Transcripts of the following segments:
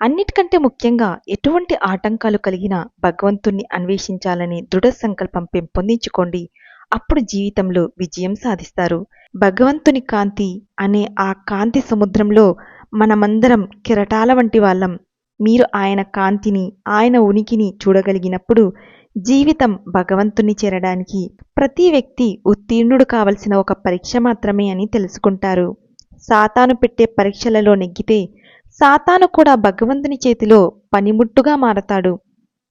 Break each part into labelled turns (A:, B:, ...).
A: అన్నిటికంటే ముఖ్యంగా ఎటువంటి ఆటంకాలు కలిగినా భగవంతుణ్ణి అన్వేషించాలనే దృఢ సంకల్పం పెంపొందించుకోండి అప్పుడు జీవితంలో విజయం సాధిస్తారు. భగవంతుని కాంతి అనే ఆ కాంతి సముద్రంలో మనమందరం కెరటాల వంటి వాళ్ళం. మీరు ఆయన కాంతిని ఆయన ఉనికిని చూడగలిగినప్పుడు జీవితం భగవంతుని చేరడానికి ప్రతి వ్యక్తి ఉత్తీర్ణుడు కావలసిన ఒక పరీక్ష మాత్రమే అని తెలుసుకుంటారు. సాతాను పెట్టే పరీక్షలలో నెగ్గితే సాతాను కూడా భగవంతుని చేతిలో పనిముట్టుగా మారతాడు.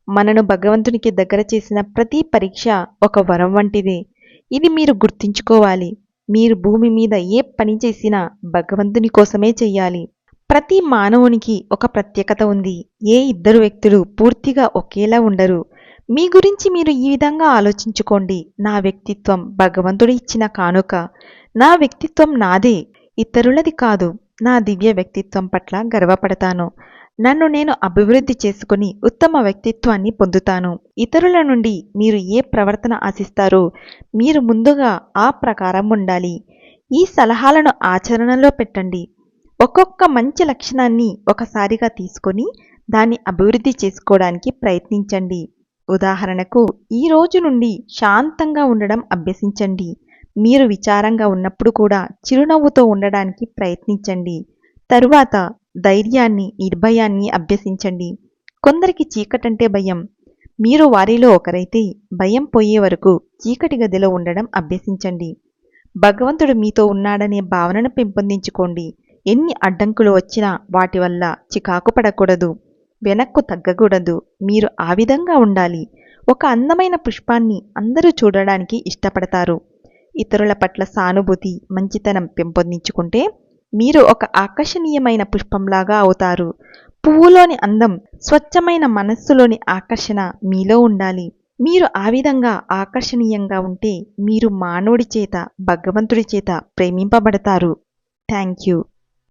A: మనను భగవంతునికి దగ్గర చేసిన ప్రతి పరీక్ష ఒక వరం వంటిదే. ఇది మీరు గుర్తుంచుకోవాలి. మీరు భూమి మీద ఏ పని చేసినా భగవంతుని కోసమే చెయ్యాలి ప్రతి మానవునికి ఒక ప్రత్యేకత ఉంది. ఏ ఇద్దరు వ్యక్తులు పూర్తిగా ఒకేలా ఉండరు. మీ గురించి మీరు ఈ విధంగా ఆలోచించుకోండి. నా వ్యక్తిత్వం భగవంతుడు ఇచ్చిన కానుక. నా వ్యక్తిత్వం నాదే. ఇతరులది కాదు. నా దివ్య వ్యక్తిత్వం పట్ల గర్వపడతాను. నన్ను నేను అభివృద్ధి చేసుకుని ఉత్తమ వ్యక్తిత్వాన్ని పొందుతాను. ఇతరుల నుండి మీరు ఏ ప్రవర్తన ఆశిస్తారో మీరు ముందుగా ఆ ప్రకారం ఉండాలి. ఈ సలహాలను ఆచరణలో పెట్టండి. ఒక్కొక్క మంచి లక్షణాన్ని ఒకసారిగా తీసుకొని దాన్ని అభివృద్ధి చేసుకోవడానికి ప్రయత్నించండి. ఉదాహరణకు ఈ రోజు నుండి శాంతంగా ఉండడం అభ్యసించండి. మీరు విచారంగా ఉన్నప్పుడు కూడా చిరునవ్వుతో ఉండడానికి ప్రయత్నించండి. తరువాత ధైర్యాన్ని నిర్భయాన్ని అభ్యసించండి. కొందరికి చీకటంటే భయం. మీరు వారిలో ఒకరైతే భయం పోయే వరకు చీకటి గదిలో ఉండడం అభ్యసించండి. భగవంతుడు మీతో ఉన్నాడనే భావనను పెంపొందించుకోండి. ఎన్ని అడ్డంకులు వచ్చినా వాటి వల్ల చికాకు పడకూడదు. వెనక్కు తగ్గకూడదు. మీరు ఆ విధంగా ఉండాలి. ఒక అందమైన పుష్పాన్ని అందరూ చూడడానికి ఇష్టపడతారు. ఇతరుల పట్ల సానుభూతి మంచితనం పెంపొందించుకుంటే మీరు ఒక ఆకర్షణీయమైన పుష్పంలాగా అవుతారు. పువ్వులోని అందం స్వచ్ఛమైన మనస్సులోని ఆకర్షణ మీలో ఉండాలి. మీరు ఆ విధంగా ఆకర్షణీయంగా ఉంటే మీరు మానవుడి చేత భగవంతుడి చేత ప్రేమింపబడతారు. Thank you.